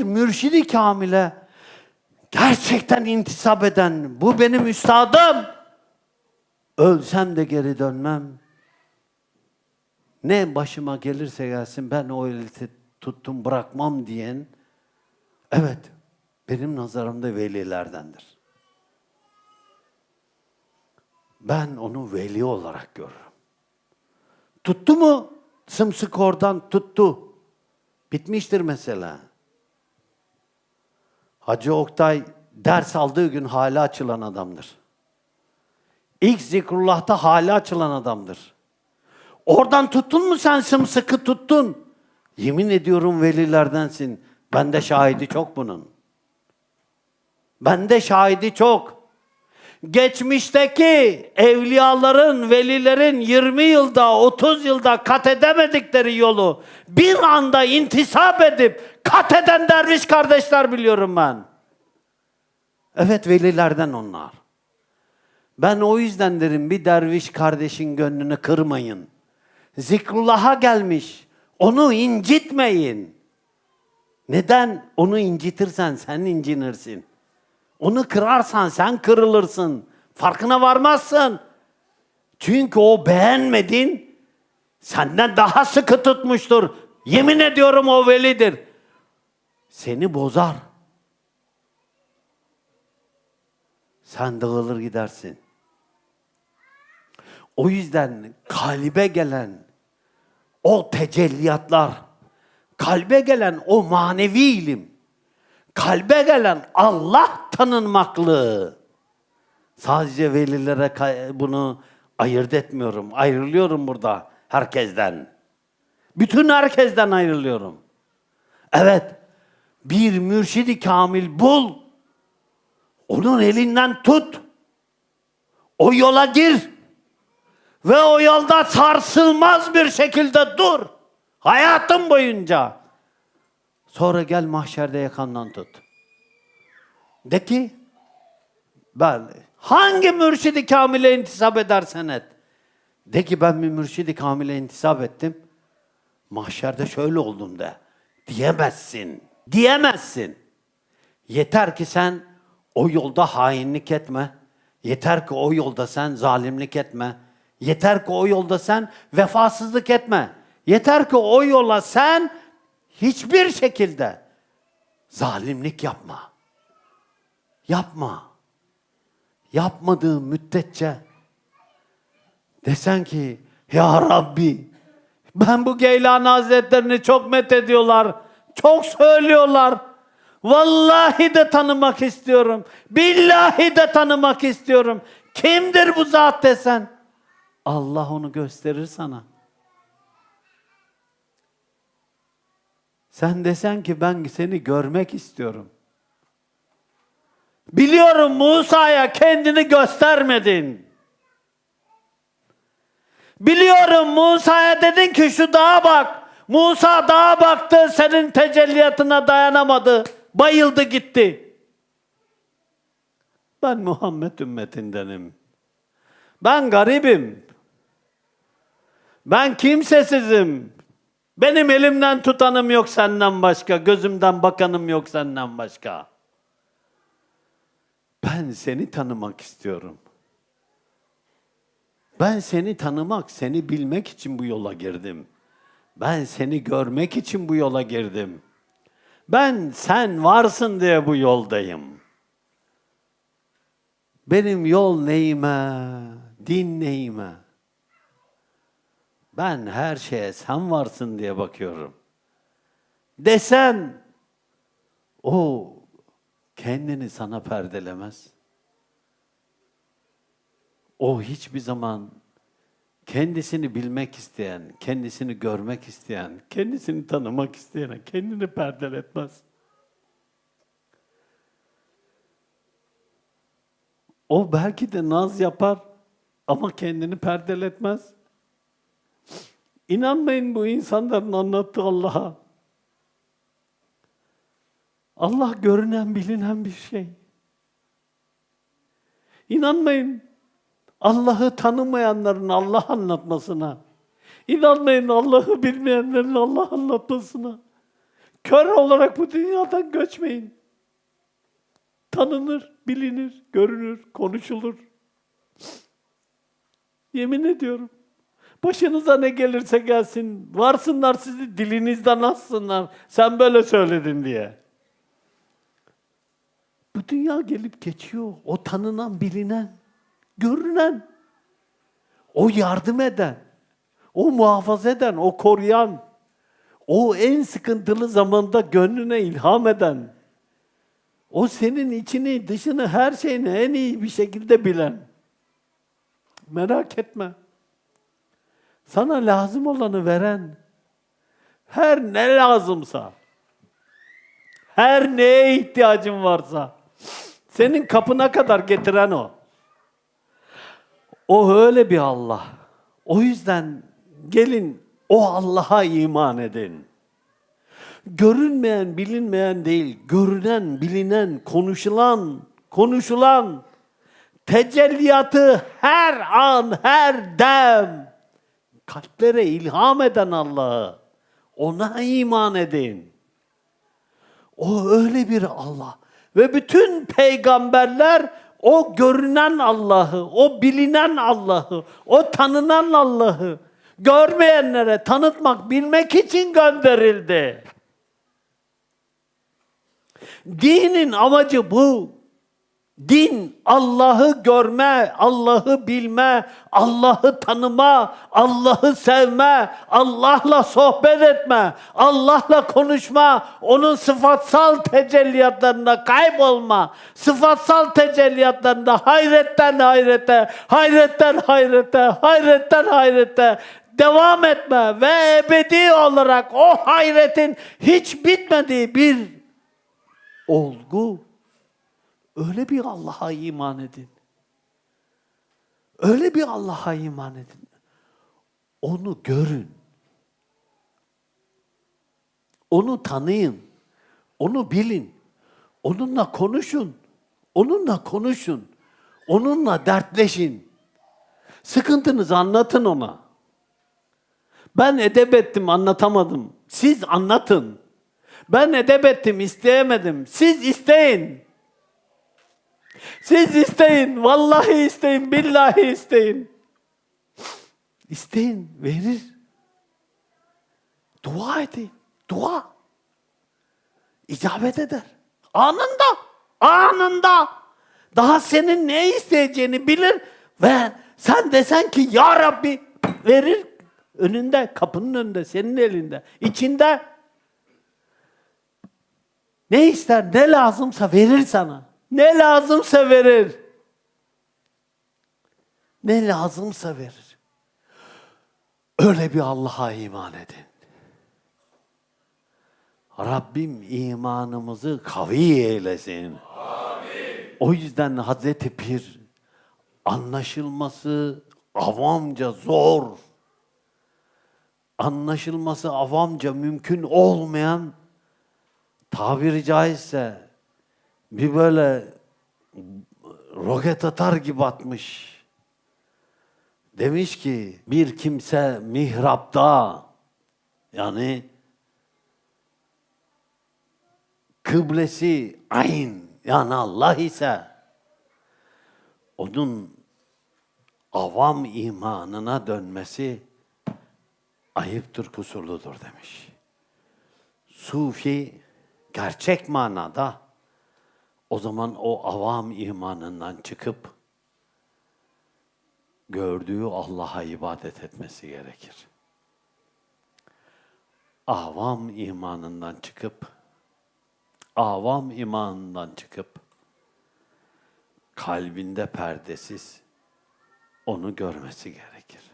bir mürşidi kamile gerçekten intisap eden bu benim üstadım. Ölsem de geri dönmem. Ne başıma gelirse gelsin ben o eli tuttum bırakmam diyen evet benim nazarımda velilerdendir. Ben onu veli olarak görürüm. Tuttu mu? Oradan tuttu. Bitmiştir mesela. Hacı Oktay ders aldığı gün hala açılan adamdır. İlk zikrullah'ta hala açılan adamdır. Oradan tuttun mu sen sımsıkı tuttun. Yemin ediyorum velilerdensin. Bende şahidi çok bunun. Bende şahidi çok. Geçmişteki evliyaların, velilerin 20 yılda, 30 yılda kat edemedikleri yolu bir anda intisap edip kat eden derviş kardeşler biliyorum ben. Evet velilerden onlar. Ben o yüzden derim bir derviş kardeşin gönlünü kırmayın. Zikrullah'a gelmiş. Onu incitmeyin. Neden? Onu incitirsen sen incinirsin. Onu kırarsan sen kırılırsın. Farkına varmazsın. Çünkü o beğenmedin. Senden daha sıkı tutmuştur. Yemin ediyorum o velidir. Seni bozar. Sen dağılır gidersin. O yüzden kalbe gelen o tecelliyatlar, kalbe gelen o manevi ilim, kalbe gelen Allah tanınmaklığı. Sadece velilere bunu ayırt etmiyorum. Ayrılıyorum burada herkesten. Bütün herkesten ayrılıyorum. Evet, bir mürşidi kamil bul. Onun elinden tut. O yola gir. Ve o yolda sarsılmaz bir şekilde dur. Hayatın boyunca. Sonra gel mahşerde yakandan tut. De ki ben hangi mürşidi kamile intisap edersen et. De ki ben bir mürşidi kamile intisap ettim. Mahşerde şöyle oldum de. Diyemezsin. Diyemezsin. Yeter ki sen o yolda hainlik etme. Yeter ki o yolda sen zalimlik etme. Yeter ki o yolda sen vefasızlık etme. Yeter ki o yola sen hiçbir şekilde zalimlik yapma. Yapma. Yapmadığın müddetçe desen ki ya Rabbi ben bu Geylani Hazretlerini çok met ediyorlar. Çok söylüyorlar. Vallahi de tanımak istiyorum. Billahi de tanımak istiyorum. Kimdir bu zat desen? Allah onu gösterir sana. Sen desen ki ben seni görmek istiyorum. Biliyorum Musa'ya kendini göstermedin. Biliyorum Musa'ya dedin ki şu dağa bak. Musa dağa baktı senin tecelliyatına dayanamadı. Bayıldı gitti. Ben Muhammed ümmetindenim. Ben garibim. Ben kimsesizim. Benim elimden tutanım yok senden başka. Gözümden bakanım yok senden başka. Ben seni tanımak istiyorum. Ben seni tanımak, seni bilmek için bu yola girdim. Ben seni görmek için bu yola girdim. Ben sen varsın diye bu yoldayım. Benim yol neyime, din neyime. Ben her şeye sen varsın diye bakıyorum. Desen o kendini sana perdelemez. O hiçbir zaman kendisini bilmek isteyen, kendisini görmek isteyen, kendisini tanımak isteyene kendini perdeletmez. O belki de naz yapar ama kendini perdeletmez. İnanmayın bu insanların anlattığı Allah'a. Allah görünen, bilinen bir şey. İnanmayın Allah'ı tanımayanların Allah anlatmasına. İnanmayın Allah'ı bilmeyenlerin Allah anlatmasına. Kör olarak bu dünyadan göçmeyin. Tanınır, bilinir, görünür, konuşulur. Yemin ediyorum. Başınıza ne gelirse gelsin, varsınlar sizi dilinizden assınlar. Sen böyle söyledin diye. Bu dünya gelip geçiyor. O tanınan, bilinen, görünen. O yardım eden, o muhafaza eden, o koruyan, o en sıkıntılı zamanda gönlüne ilham eden, o senin içini, dışını, her şeyini en iyi bir şekilde bilen. Merak etme. Sana lazım olanı veren, her ne lazımsa, her neye ihtiyacın varsa, senin kapına kadar getiren o. O öyle bir Allah. O yüzden gelin o Allah'a iman edin. Görünmeyen, bilinmeyen değil, görünen, bilinen, konuşulan, konuşulan, tecelliyatı her an, her dem, kalplere ilham eden Allah'ı, ona iman edin. O öyle bir Allah. Ve bütün peygamberler o görünen Allah'ı, o bilinen Allah'ı, o tanınan Allah'ı görmeyenlere tanıtmak, bilmek için gönderildi. Dinin amacı bu. Din Allah'ı görme, Allah'ı bilme, Allah'ı tanıma, Allah'ı sevme, Allah'la sohbet etme, Allah'la konuşma, onun sıfatsal tecelliyatlarında kaybolma, sıfatsal tecelliyatlarında hayretten hayrete, hayretten hayrete, hayretten hayrete devam etme ve ebedi olarak o hayretin hiç bitmediği bir olgu Öyle bir Allah'a iman edin. Öyle bir Allah'a iman edin. Onu görün. Onu tanıyın. Onu bilin. Onunla konuşun. Onunla konuşun. Onunla dertleşin. Sıkıntınızı anlatın ona. Ben edep ettim, anlatamadım. Siz anlatın. Ben edep ettim, isteyemedim. Siz isteyin. Siz isteyin. Vallahi isteyin. Billahi isteyin. İsteyin. Verir. Dua edin. Dua. İcabet eder. Anında. Anında. Daha senin ne isteyeceğini bilir ve sen desen ki Ya Rabbi verir. Önünde, kapının önünde, senin elinde, içinde. Ne ister, ne lazımsa verir sana. Ne lazımsa verir. Ne lazımsa verir. Öyle bir Allah'a iman edin. Rabbim imanımızı kavi eylesin. O yüzden Hazreti Pir anlaşılması avamca zor. Anlaşılması avamca mümkün olmayan tabiri caizse bir böyle roket atar gibi atmış. Demiş ki bir kimse mihrapta yani kıblesi ayn yani Allah ise onun avam imanına dönmesi ayıptır, kusurludur demiş. Sufi gerçek manada o zaman o avam imanından çıkıp gördüğü Allah'a ibadet etmesi gerekir. Avam imanından çıkıp avam imanından çıkıp kalbinde perdesiz onu görmesi gerekir.